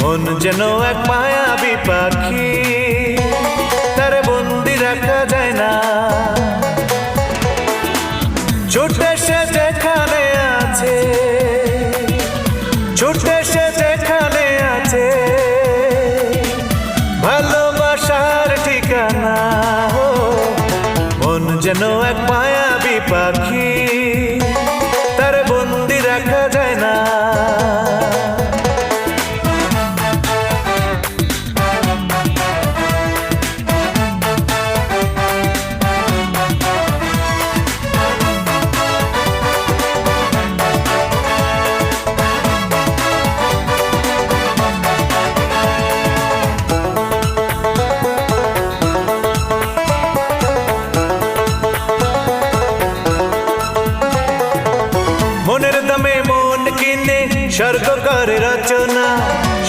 মন যেন এক মায়াবি পাখি। তার বন্দি রাখা যায় না। ছুটে সে যেখানে আছে, ছুটে সে যেখানে আছে। ভালোবাসার ঠিকানা মন যেন এক মায়াবী পাখি, তার বন্দি রাখা যায় না। কিনে স্বর্গ করে রচনা।